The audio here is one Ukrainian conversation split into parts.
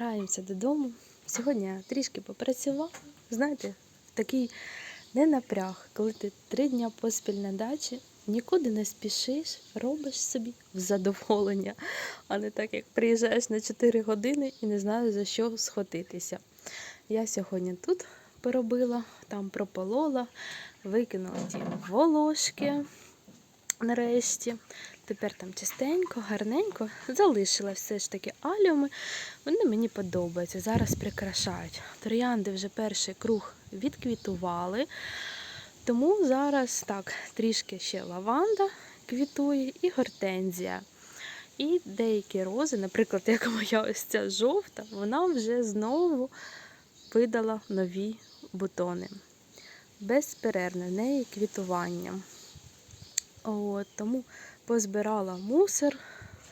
збираємося додому. Сьогодні я трішки попрацювала. Знаєте, такий не напряг, коли ти три дня поспіль на дачі, нікуди не спішиш, робиш собі в задоволення, а не так, як приїжджаєш на 4 години і не знаєш за що схватитися. Я сьогодні тут поробила, там прополола, викинула ті волошки нарешті. Тепер там чистенько, гарненько. Залишила все ж таки аліуми. Вони мені подобаються. Зараз прикрашають. Троянди вже перший круг відквітували. Тому зараз так, трішки ще лаванда квітує і гортензія. І деякі рози, наприклад, як моя ось ця жовта, вона вже знову видала нові бутони. Безперервне в неї квітування. От, тому позбирала мусор,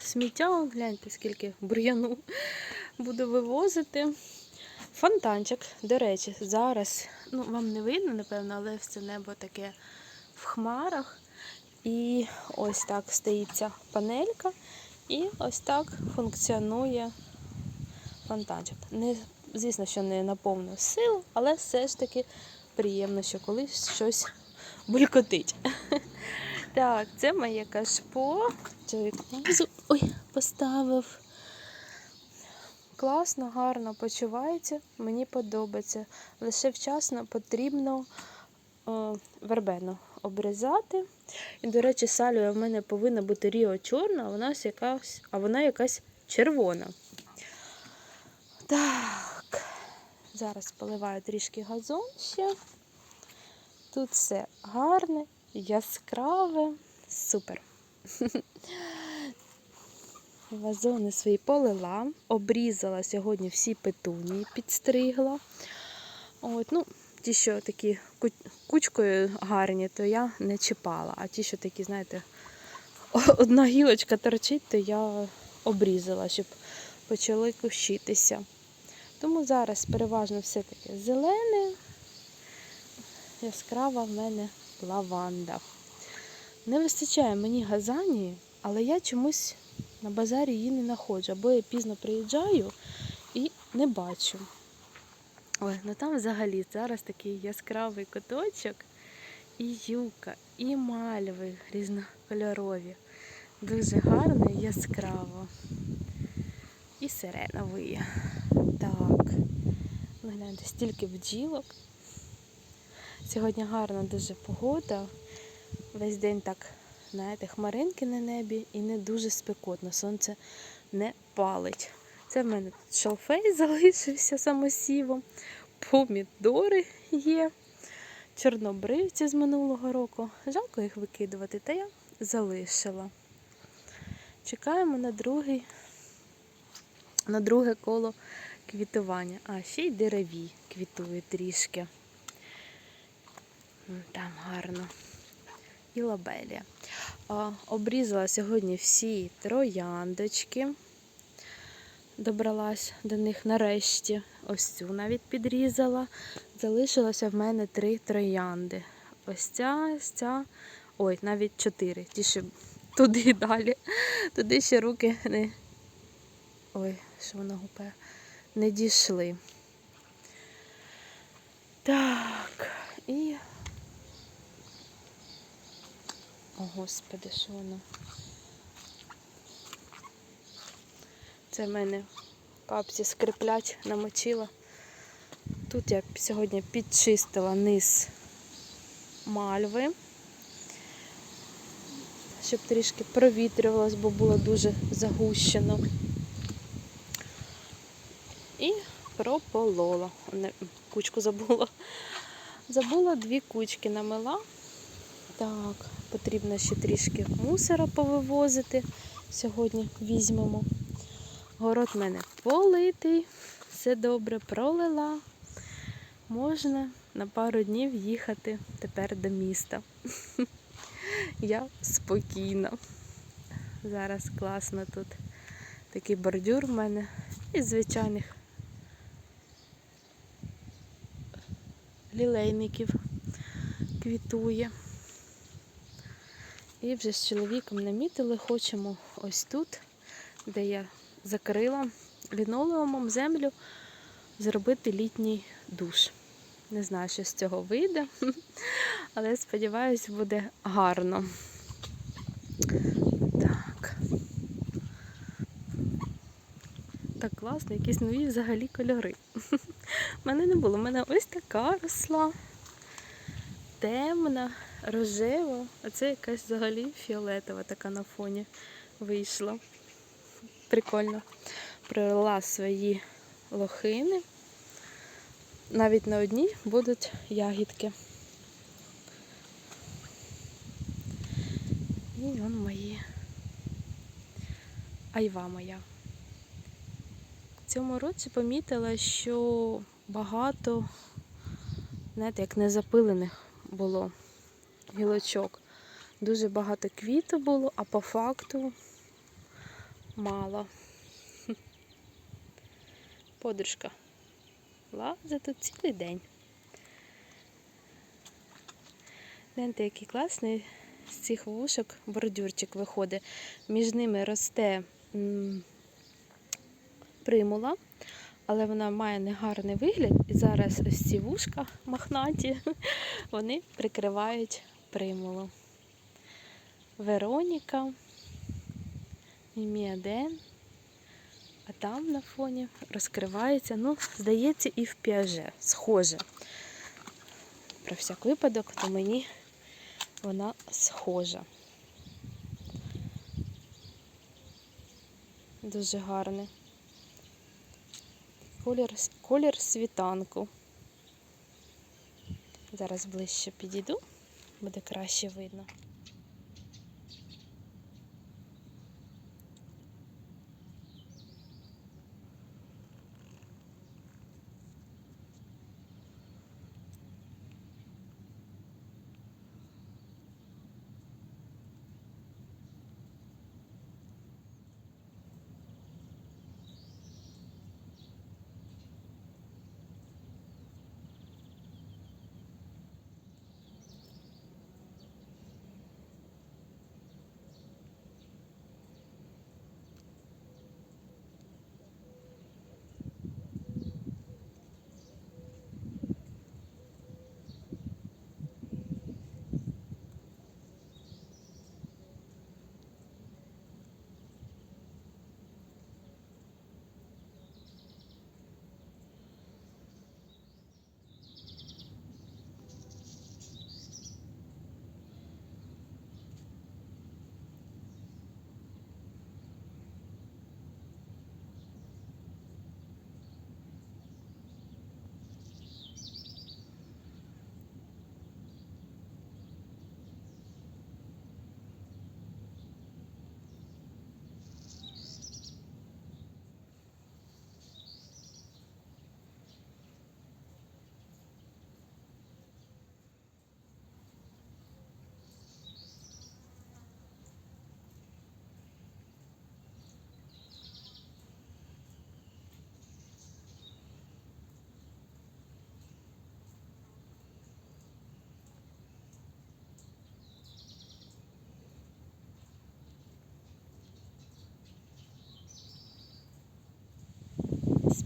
сміття, гляньте, скільки бур'яну буду вивозити. Фонтанчик, до речі, зараз, ну вам не видно, напевно, але все небо таке в хмарах. І ось так стоїть ця панелька, і ось так функціонує фонтанчик. Не, звісно, що не на повну силу, але все ж таки приємно, що колись щось булькотить. Так, це моє кашпо. Чоловік внизу ой, поставив. Класно, гарно почувається, мені подобається. Лише вчасно потрібно е, вербену обрізати. І, до речі, салюя в мене повинна бути ріо чорна, а вона, якась, а вона якась червона. Так, зараз поливаю трішки газон ще. Тут все гарне, яскраве, супер. Вазони свої полила, обрізала сьогодні всі петунії, підстригла. От, ну, ті, що такі кучкою гарні, то я не чіпала. А ті, що такі, знаєте, одна гілочка торчить, то я обрізала, щоб почали кущитися. Тому зараз переважно все таке зелене, яскрава в мене лаванда. Не вистачає мені газанії, але я чомусь на базарі її не знаходжу. Або я пізно приїжджаю і не бачу. Ой, ну там взагалі зараз такий яскравий куточок, і юка, і мальви різнокольорові. Дуже гарно і яскраво. І сирена виє. Так. Гляньте, стільки бджілок. Сьогодні гарна дуже погода. Весь день так, знаєте, хмаринки на небі і не дуже спекотно. Сонце не палить. Це в мене тут шалфей залишився самосівом, помідори є, чорнобривці з минулого року. Жалко їх викидувати, та я залишила. Чекаємо на другий, на друге коло квітування. А, ще й дереві квітує трішки. Там гарно. І лабелія. Обрізала сьогодні всі трояндочки. Добралась до них нарешті. Ось цю навіть підрізала. Залишилося в мене три троянди. Ось ця, ось ця. Ой, навіть чотири. Ті, що туди і далі. Туди ще руки не. Ой, що воно гупе. Не дійшли. Так, і. О, господи, що воно? Це в мене капці скриплять, намочила. Тут я сьогодні підчистила низ мальви, щоб трішки провітрювалось, бо було дуже загущено. І прополола. Кучку забула. Забула дві кучки намила. Так, потрібно ще трішки мусора повивозити. Сьогодні візьмемо. Город в мене политий, все добре пролила. Можна на пару днів їхати тепер до міста. Я спокійна. Зараз класно тут. Такий бордюр в мене із звичайних лілейників квітує. І вже з чоловіком намітили, хочемо ось тут, де я закрила лінолеумом землю зробити літній душ. Не знаю, що з цього вийде, але сподіваюся, буде гарно. Так. Так класно, якісь нові взагалі кольори. У мене не було. У мене ось така росла. Темна, рожева, а це якась взагалі фіолетова така на фоні вийшла. Прикольно. Пролила свої лохини. Навіть на одній будуть ягідки. І вон мої. Айва моя. В цьому році помітила, що багато, знаєте, як незапилених було гілочок. Дуже багато квітів було, а по факту мало. Подружка лазить тут цілий день. Гляньте, який класний з цих вушок бордюрчик виходить. Між ними росте примула, але вона має негарний вигляд. І зараз ось ці вушка мохнаті, вони прикривають примулу. Вероніка, Міміаден, а там на фоні розкривається, ну, здається, і в піаже, схоже. Про всяк випадок, то мені вона схожа. Дуже гарний. Колір, колір світанку. Зараз ближче підійду, буде краще видно.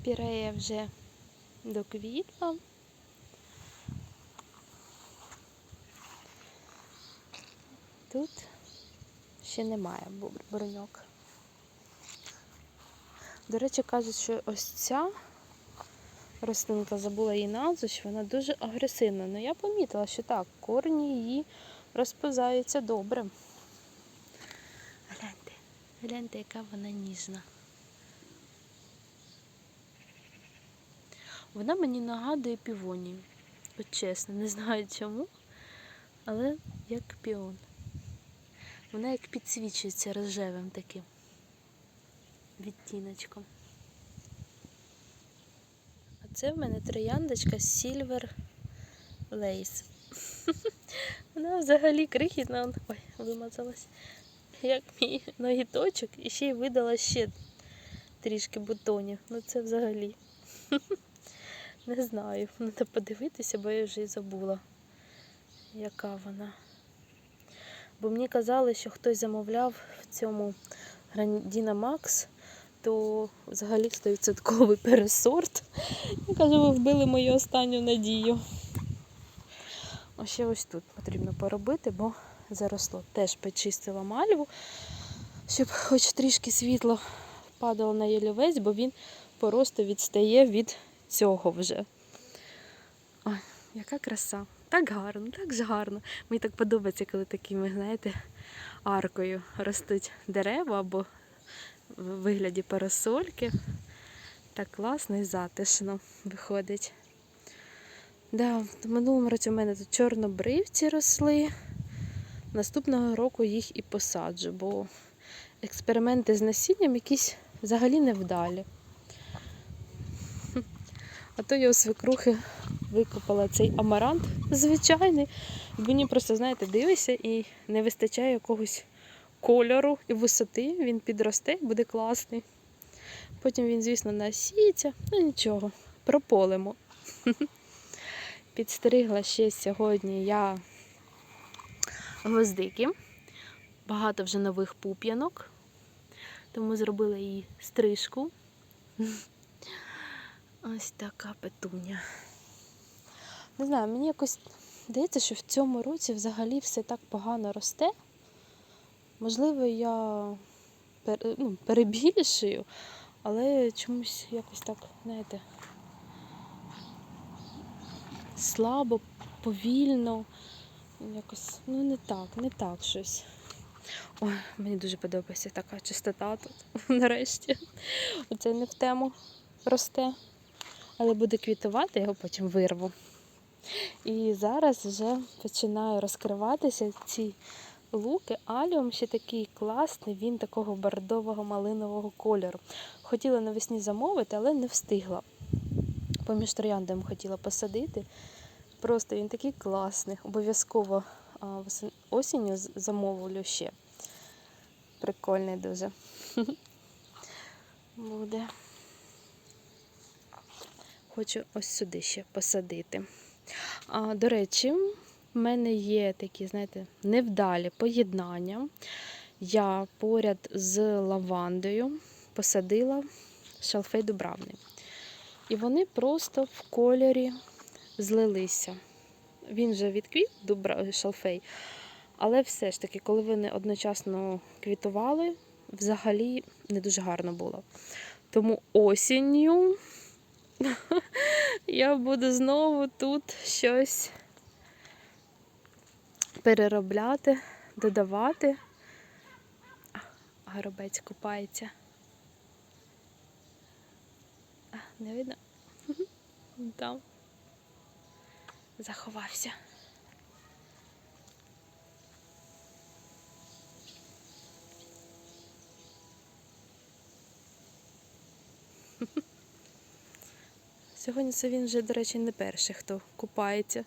Спірея вже доквітла. Тут ще немає броньок. До речі, кажуть, що ось ця рослинка забула її назву, що вона дуже агресивна. Ну я помітила, що так, корні її розповзаються добре. Гляньте, гляньте, яка вона ніжна. Вона мені нагадує півонію. От чесно, не знаю чому, але як піон. Вона як підсвічується рожевим таким відтіночком. А це в мене трояндочка Silver Lace. Вона взагалі крихітна, ой, вимазалась, як мій ногіточок, і ще й видала ще трішки бутонів. Ну це взагалі. Не знаю, треба подивитися, бо я вже і забула, яка вона. Бо мені казали, що хтось замовляв в цьому Діна Макс то взагалі 100% пересорт. Я кажу, ви вбили мою останню надію. А ще ось тут потрібно поробити, бо заросло. Теж почистила мальву, щоб хоч трішки світло падало на ялівець, бо він просто відстає від цього вже. Ой, яка краса. Так гарно, так ж гарно. Мені так подобається, коли такими, знаєте, аркою ростуть дерева або в вигляді парасольки. Так класно і затишно виходить. Да, в минулому році у мене тут чорнобривці росли. Наступного року їх і посаджу, бо експерименти з насінням якісь взагалі невдалі. А то я у свекрухи викопала цей амарант звичайний. Мені просто, знаєте, дивишся і не вистачає якогось кольору і висоти. Він підросте буде класний. Потім він, звісно, насіється, ну нічого, прополимо. Підстригла ще сьогодні я гвоздики. Багато вже нових пуп'янок, тому зробила їй стрижку. Ось така петуня. Не знаю, мені якось здається, що в цьому році взагалі все так погано росте. Можливо, я ну, перебільшую, але чомусь якось так, знаєте, слабо, повільно. Якось, ну не так, не так щось. Ой, мені дуже подобається така чистота тут, нарешті. Оце не в тему росте. Але буде квітувати, його потім вирву. І зараз вже починаю розкриватися ці луки. Аліум ще такий класний, він такого бордового малинового кольору. Хотіла навесні замовити, але не встигла. Поміж трояндами хотіла посадити. Просто він такий класний. Обов'язково осінню замовлю ще. Прикольний дуже. Буде. Хочу ось сюди ще посадити. А, до речі, в мене є такі, знаєте, невдалі поєднання. Я поряд з лавандою посадила шалфей дубравний. І вони просто в кольорі злилися. Він вже відквіт дубра... шалфей, але все ж таки, коли вони одночасно квітували, взагалі не дуже гарно було. Тому осінню я буду знову тут щось переробляти, додавати. Горобець купається. А, не видно? Там. Заховався. Сьогодні це він вже, до речі, не перший, хто купається.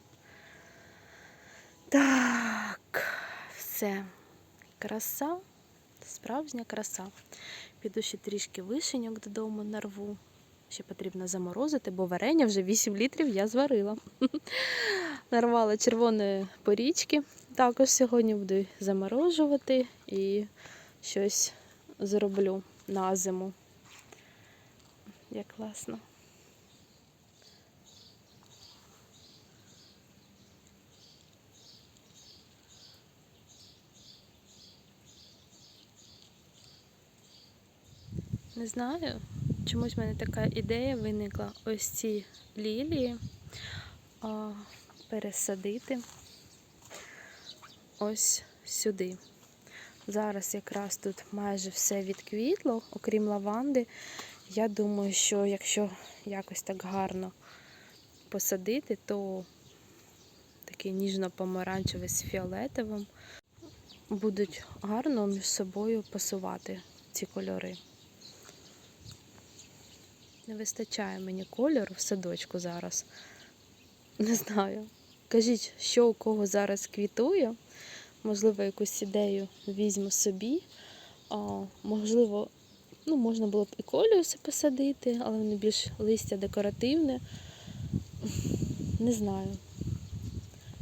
Так, все. Краса, справжня краса. Піду ще трішки вишеньок додому нарву. Ще потрібно заморозити, бо варення вже 8 літрів я зварила. Нарвала червоної порічки. Також сьогодні буду заморожувати і щось зроблю на зиму. Як класно. Не знаю, чомусь в мене така ідея виникла ось ці лілії а, пересадити ось сюди. Зараз якраз тут майже все відквітло, окрім лаванди. Я думаю, що якщо якось так гарно посадити, то такий ніжно-помаранчевий з фіолетовим будуть гарно між собою пасувати ці кольори. Не вистачає мені кольору в садочку зараз. Не знаю. Кажіть, що у кого зараз квітує. Можливо, якусь ідею візьму собі. А, можливо, ну, можна було б і коліуси посадити, але вони більш листя декоративне. Не знаю.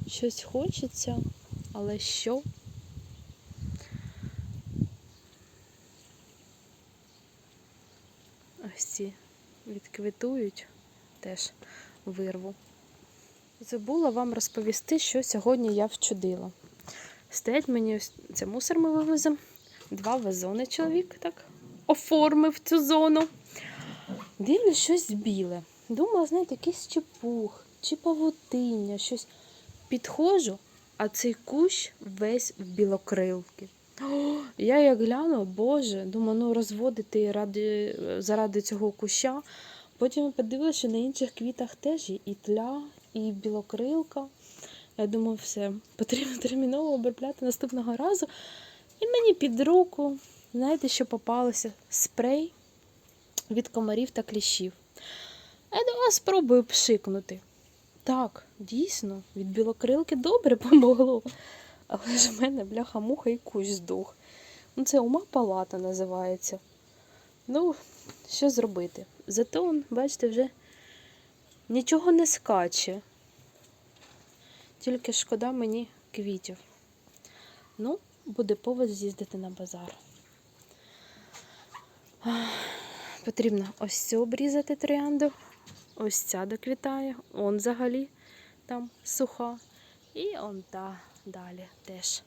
Щось хочеться, але що? ось ці відквітують, теж вирву. Забула вам розповісти, що сьогодні я вчудила. Стоять мені ось це мусор ми вивеземо. Два вазони чоловік так оформив цю зону. Дивлюсь щось біле. Думала, знаєте, якийсь чепух чи павутиння, щось. Підходжу, а цей кущ весь в білокрилки. Я як гляну, боже, думаю, ну розводити ради, заради цього куща. Потім подивилася, що на інших квітах теж є і тля, і білокрилка. Я думаю, все, потрібно терміново обробляти наступного разу. І мені під руку, знаєте, що попалося? Спрей від комарів та кліщів. Я вас спробую пшикнути. Так, дійсно, від білокрилки добре помогло. Але ж в мене бляха-муха і кущ здух. Ну, це ума палата називається. Ну, що зробити? Зато, он, бачите, вже нічого не скаче. Тільки шкода мені квітів. Ну, буде повод з'їздити на базар. Потрібно ось цю обрізати троянду. Ось ця доквітає. Он взагалі там суха. І он та далі теж.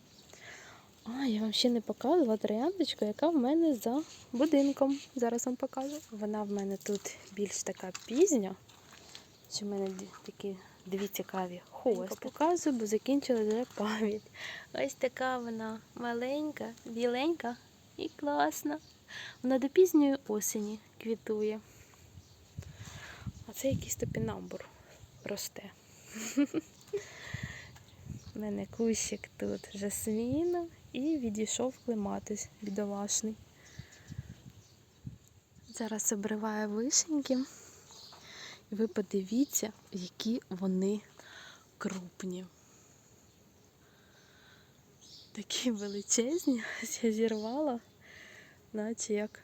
А, я вам ще не показувала трояндочку, яка в мене за будинком. Зараз вам покажу. Вона в мене тут більш така пізня. Що в мене такі дві цікаві хвости. Показую, бо закінчила вже пам'ять. Ось така вона маленька, біленька і класна. Вона до пізньої осені квітує. А це якийсь топінамбур росте. У мене кущик тут жасміну і відійшов клематись бідолашний. Зараз обриваю вишеньки. І ви подивіться, які вони крупні. Такі величезні, я зірвала, наче як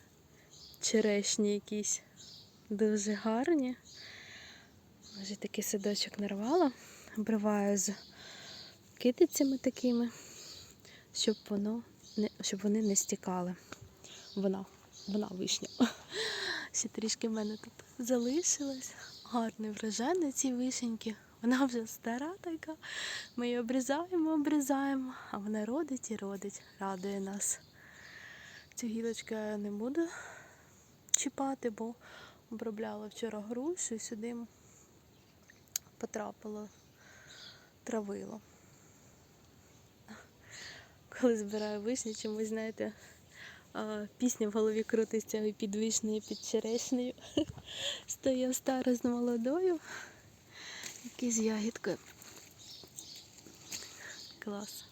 черешні якісь. Дуже гарні. Вже такий садочок нарвала. Обриваю з китицями такими, щоб воно не, щоб вони не стікали. Вона, вона вишня. Ще трішки в мене тут залишилось. Гарний врожай на цій вишеньки. Вона вже стара така. Ми її обрізаємо, обрізаємо, а вона родить і родить, радує нас. Цю гілочку я не буду чіпати, бо обробляла вчора грушу і сюди потрапило, травило. Коли збираю вишні, чомусь, знаєте, пісня в голові крутиться і під вишнею, під черешнею. Стою стара з молодою. Який з ягідкою. Клас.